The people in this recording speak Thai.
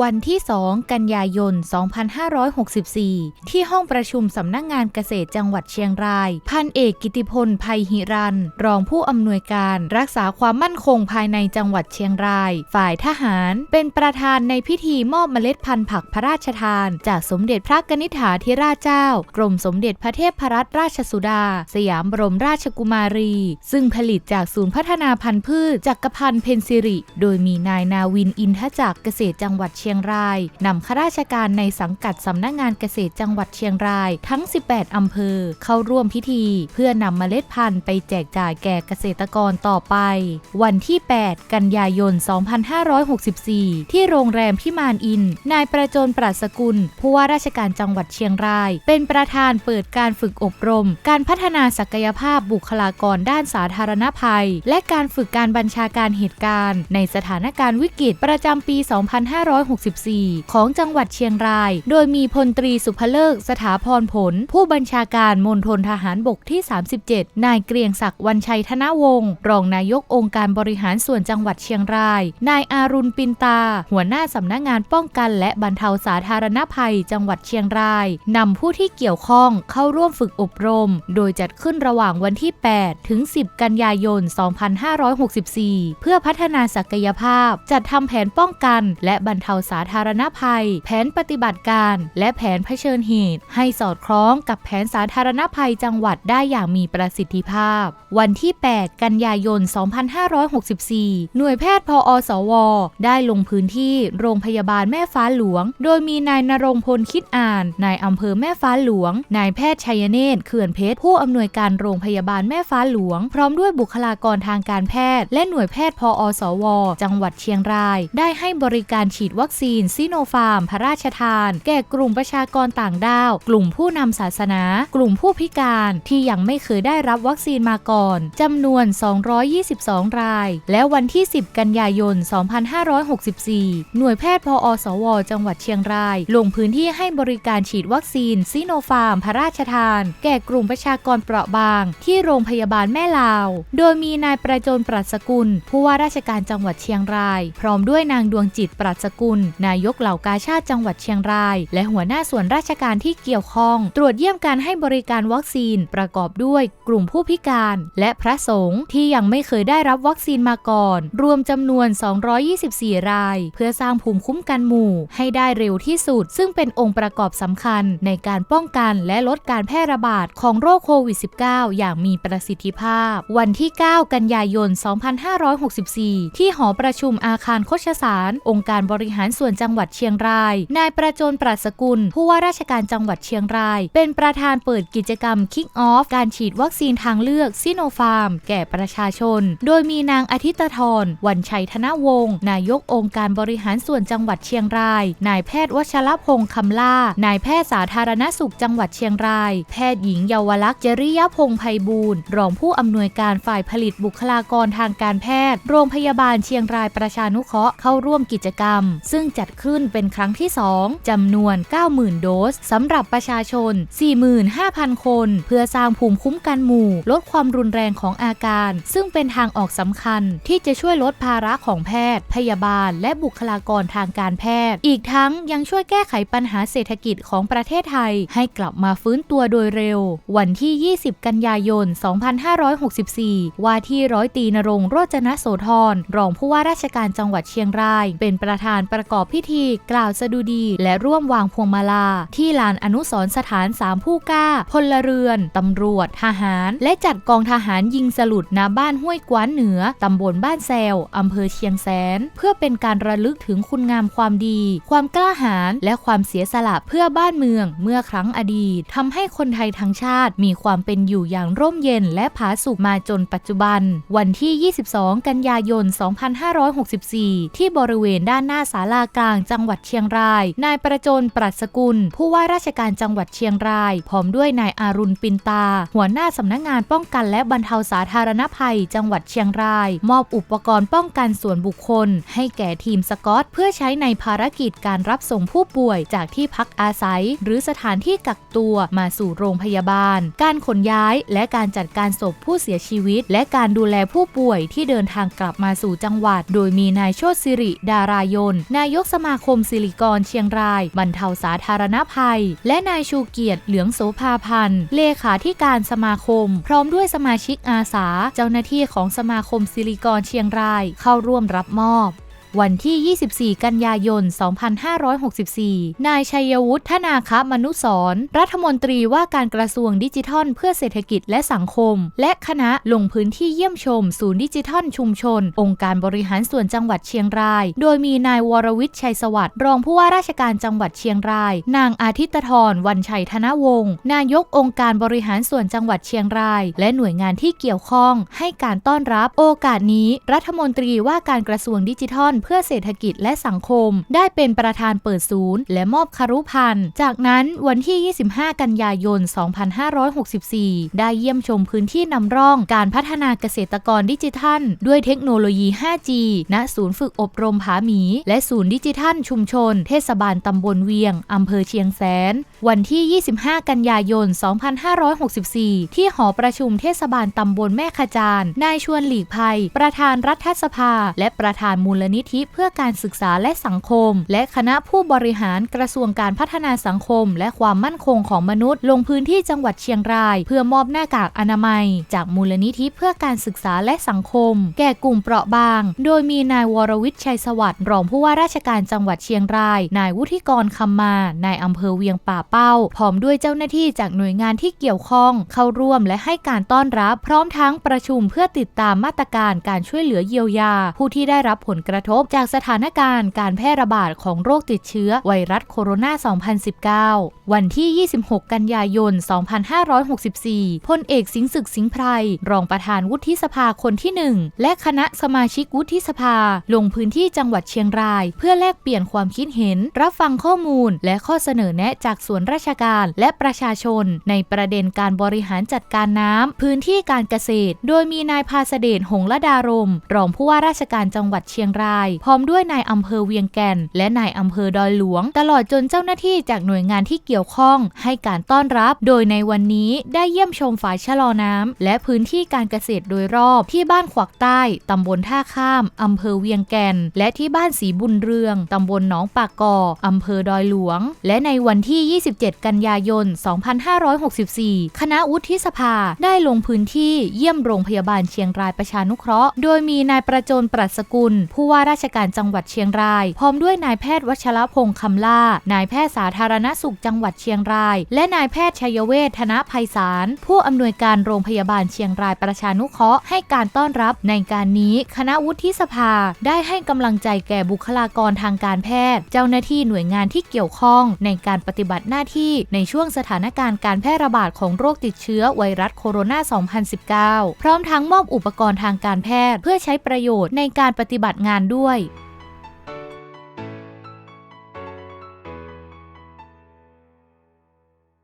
วันที่ 2 กันยายน 2564 ที่ห้องประชุมสำนักงงานเกษตรจังหวัดเชียงราย พันเอกกิติพลภัยหิรัน รองผู้อำนวยการรักษาความมั่นคงภายในจังหวัดเชียงราย ฝ่ายทหาร เป็นประธานในพิธีมอบเมล็ดพันธุ์ผักพระราชทาน จากสมเด็จพระกนิษฐาธิราชเจ้า กรมสมเด็จพระเทพรัตนราชสุดา สยามบรมราชกุมารี ซึ่งผลิตจากศูนย์พัฒนาพันธุ์พืชจักรพันธ์เพนซิริ โดยมีนายนาวินอินทจักรเกษตรจังหวัดเชียงรายนำข้าราชการในสังกัดสำนักงานเกษตรจังหวัดเชียงรายทั้ง 18 อำเภอ เข้าร่วมพิธี เพื่อนำเมล็ดพันธุ์ไปแจกจ่ายแก่เกษตรกรต่อไป วันที่ 8 กันยายน 2564 ที่โรงแรมพิมานอิน นายประจนปรัชกุล ผู้ว่าราชการจังหวัดเชียงราย เป็นประธานเปิดการฝึกอบรม การพัฒนาศักยภาพบุคลากรด้านสาธารณภัย และการฝึกการบัญชาการเหตุการณ์ ในสถานการณ์วิกฤตประจำปี 2564ของจังหวัดเชียงราย โดยมีพลตรีสุภเลิกสถาพรผล ผู้บัญชาการมณฑลทหารบกที่ 37 นายเกรียงศักดิ์วันชัยธนวงศ์รองนายกองค์การบริหารส่วนจังหวัดเชียงราย นายอารุณปินตา หัวหน้าสำนักงานป้องกันและบรรเทาสาธารณภัย จังหวัดเชียงรายนำผู้ที่เกี่ยวข้องเข้าร่วมฝึกอบรม โดยจัดขึ้นระหว่างวันที่ 8 ถึง 10 กันยายน 2564 เพื่อพัฒนาศักยภาพ จัดทำแผนป้องกัน และบรรเทาสาธารณภัย แผนปฏิบัติการ และแผนเผชิญเหตุ ให้สอดคล้องกับแผนสาธารณภัยจังหวัดได้อย่างมีประสิทธิภาพ วันที่ 8 กันยายน 2564 หน่วยแพทย์พออสว ได้ลงพื้นที่โรงพยาบาลแม่ฟ้าหลวง โดยมีนายนรงพลคิดอ่าน นายอำเภอแม่ฟ้าหลวง นายแพทย์ชัยเนตรเขื่อนเพชร ผู้อำนวยการโรงพยาบาลแม่ฟ้าหลวง พร้อมด้วยบุคลากรทางการแพทย์ และหน่วยแพทย์พออสว จังหวัดเชียงราย ได้ให้บริการฉีดวัคคซีนซิโนฟาร์ม พระราชทาน แก่กลุ่มประชากรต่างด้าว กลุ่มผู้นำศาสนา กลุ่มผู้พิการที่ยังไม่เคยได้รับวัคซีนมาก่อนจำนวน 222 ราย และวันที่ 10 กันยายน 2564 หน่วยแพทย์พออสว จังหวัดเชียงราย ลงพื้นที่ให้บริการฉีดวัคซีนซิโนฟาร์ม พระราชทาน แก่กลุ่มประชากรเปราะบาง ที่โรงพยาบาลแม่ลาว โดยมีนายประจนปรัชกุล ผู้ว่าราชการจังหวัดเชียงราย พร้อมด้วยนางดวงจิตปรัชกุลนายกเหล่ากาชาติจังหวัดเชียงราย และหัวหน้าส่วนราชการที่เกี่ยวข้อง ตรวจเยี่ยมการให้บริการวัคซีนประกอบด้วยกลุ่มผู้พิการ และพระสงฆ์ที่ยังไม่เคยได้รับวัคซีนมาก่อน รวมจำนวน 224 ราย เพื่อสร้างภูมิคุ้มกันหมู่ ให้ได้เร็วที่สุด ซึ่งเป็นองค์ประกอบสำคัญในการป้องกันและลดการแพร่ระบาดของโรคโควิด -19 อย่างมีประสิทธิภาพ วันที่ 9 กันยายน 2564 ที่หอประชุมอาคารโคชสาร องค์การบริหารส่วนจังหวัดเชียงราย นายประจนปรัชกุล ผู้ว่าราชการจังหวัดเชียงราย เป็นประธานเปิดกิจกรรมคิกออฟการฉีดวัคซีนทางเลือกซิโนฟาร์ม แก่ประชาชน โดยมีนางอาทิตย์ทรวันชัยธนวงศ์นายกองค์การบริหารส่วนจังหวัดเชียงราย นายแพทย์วชรพงศ์คำล่า นายแพทย์สาธารณสุขจังหวัดเชียงราย แพทย์หญิงเยาวลักษณ์จริยพงศ์ไพบูลย์รองผู้อำนวยการฝ่ายผลิตบุคลากรทางการแพทย์ โรงพยาบาลเชียงรายประชานุเคราะห์เข้าร่วมกิจกรรมซึ่งจัดขึ้นเป็นครั้งที่ 2จำนวน 90,000 โดสสำหรับประชาชน 45,000 คน เพื่อสร้างภูมิคุ้มกันหมู่ ลดความรุนแรงของอาการ ซึ่งเป็นทางออกสำคัญที่จะช่วยลดภาระของแพทย์ พยาบาล และบุคลากรทางการแพทย์ อีกทั้งยังช่วยแก้ไขปัญหาเศรษฐกิจของประเทศไทย ให้กลับมาฟื้นตัวโดยเร็ว วันที่ 20 กันยายน 2564 ว่าที่ร้อยตีนรงโรจนโสธรรองผู้ว่าราชการจังหวัดเชียงราย เป็นประธานประประกอบพิธีกล่าวสดุดี และร่วมวางพวงมาลา ที่ลานอนุสรสถานสามผู้กล้า พลเรือน ตำรวจ ทหาร และจัดกองทหารยิงสลุดณบ้านห้วยกว้านเหนือ ตำบลบ้านแซวอำเภอเชียงแสน เพื่อเป็นการระลึกถึงคุณงามความดี ความกล้าหาญและความเสียสละเพื่อบ้านเมืองเมื่อครั้งอดีตทำให้คนไทยทั้งชาติมีความเป็นอยู่อย่างร่มเย็น และผาสุกมาจนปัจจุบัน วันที่ 22 กันยายน 2564 ที่บริเวณด้านหน้าศาลากลางจังหวัดเชียงราย นายประจนปรัชกุล ผู้ว่าราชการจังหวัดเชียงราย พร้อมด้วยนายอารุณปินตา หัวหน้าสำนักงานป้องกันและบรรเทาสาธารณภัย จังหวัดเชียงราย มอบอุปกรณ์ป้องกันส่วนบุคคล ให้แก่ทีมสกอต เพื่อใช้ในภารกิจการรับส่งผู้ป่วยจากที่พักอาศัย หรือสถานที่กักตัวมาสู่โรงพยาบาล การขนย้ายและการจัดการศพผู้เสียชีวิต และการดูแลผู้ป่วยที่เดินทางกลับมาสู่จังหวัด โดยมีนายโชติสิริดารายนนายกสมาคมซิลิกอนเชียงราย บรรเทาสาธารณภัย และนายชูเกียรติเหลืองโสภาพันธ์เลขาธิการสมาคม พร้อมด้วยสมาชิกอาสา เจ้าหน้าที่ของสมาคมซิลิกอนเชียงราย เข้าร่วมรับมอบ วันที่ 24 กันยายน 2564 นายชัยวุฒิธนาคมนุสรรัฐมนตรีว่าการกระทรวงดิจิทัล เพื่อเศรษฐกิจและสังคม และคณะลงพื้นที่เยี่ยมชม ศูนย์ดิจิทัลชุมชน องค์การบริหารส่วนจังหวัดเชียงราย โดยมีนายวรวิทย์ชัยสวัสดิ์รองผู้ว่าราชการจังหวัดเชียงราย นางอาทิตย์ธรวันชัยธนวงศ์นายกองค์การบริหารส่วนจังหวัดเชียงราย และหน่วยงานที่เกี่ยวข้อง ให้การต้อนรับโอกาสนี้ รัฐมนตรีว่าการกระทรวงดิจิทัลเพื่อเศรษฐกิจและสังคม ได้เป็นประธานเปิดศูนย์ และมอบคารุพันธ์จากนั้นวันที่ 25 กันยายน 2564 ได้เยี่ยมชมพื้นที่นำร่องการพัฒนาเกษตรกรดิจิทัล ด้วยเทคโนโลยี 5G ณ ศูนย์ฝึกอบรมผาหมี และศูนย์ดิจิทัลชุมชน เทศบาลตำบลเวียงอำเภอเชียงแสน วันที่ 25 กันยายน 2564 ที่หอประชุมเทศบาลตำบลแม่ขจานนายชวนหลีกภัย ประธานรัฐสภา และประธานมูลนิธิเพื่อการศึกษาและสังคม และคณะผู้บริหารกระทรวงการพัฒนาสังคม และความมั่นคงของมนุษย์ ลงพื้นที่จังหวัดเชียงราย เพื่อมอบหน้ากากอนามัย จากมูลนิธิเพื่อการศึกษาและสังคม แก่กลุ่มเปราะบาง โดยมีนายวรวิทย์ชัยสวัสดิ์รองผู้ว่าราชการจังหวัดเชียงราย นายวุฒิกรคำมานายอำเภอเวียงป่าเป้า พร้อมด้วยเจ้าหน้าที่จากหน่วยงานที่เกี่ยวข้อง เข้าร่วมและให้การต้อนรับ พร้อมทั้งประชุมเพื่อติดตามมาตรการการช่วยเหลือเยียวยา ผู้ที่ได้รับผลกระทบจากสถานการณ์การแพร่ระบาดของโรคติดเชื้อไวรัสโคโรนา 2019 วันที่ 26 กันยายน 2564 พลเอกสิงห์ศึกสิงไพร รองประธานวุฒิสภาคนที่ 1 และคณะสมาชิกวุฒิสภา ลงพื้นที่จังหวัดเชียงราย เพื่อแลกเปลี่ยนความคิดเห็น รับฟังข้อมูล และข้อเสนอแนะจากส่วนราชการและประชาชน ในประเด็นการบริหารจัดการน้ำพื้นที่การเกษตร โดยมีนายพาสเดชหงส์ละดารม รองผู้ว่าราชการจังหวัดเชียงรายพร้อมด้วยนายอำเภอเวียงแก่น และนายอำเภอดอยหลวง ตลอดจนเจ้าหน้าที่จากหน่วยงานที่เกี่ยวข้อง ให้การต้อนรับ โดยในวันนี้ได้เยี่ยมชมฝายชะลอน้ำและพื้นที่การเกษตรโดยรอบ ที่บ้านขวักใต้ตำบลท่าข้ามอำเภอเวียงแก่น และที่บ้านสีบุญเรืองตำบลหนองปากกออำเภอดอยหลวง และในวันที่ 27 กันยายน 2564 คณะวุฒิสภาได้ลงพื้นที่เยี่ยมโรงพยาบาลเชียงรายประชานุเคราะห์ โดยมีนายประจนปรัชกุล ผู้ว่าราชการจังหวัดเชียงราย พร้อมด้วยนายแพทย์วัชรพงษ์คำล่า นายแพทย์สาธารณสุขจังหวัดเชียงราย และนายแพทย์ชัยเวทธนภัยสาร ผู้อำนวยการโรงพยาบาลเชียงรายประชานุเคราะห์ให้การต้อนรับในการนี้คณะวุฒิสภา ได้ให้กำลังใจแก่บุคลากรทางการแพทย์ เจ้าหน้าที่หน่วยงานที่เกี่ยวข้องในการปฏิบัติหน้าที่ในช่วงสถานการณ์การแพร่ระบาดของโรคติดเชื้อไวรัสโคโรนา 2019 พร้อมทั้งมอบอุปกรณ์ทางการแพทย์ เพื่อใช้ประโยชน์ในการปฏิบัติงานด้วยい。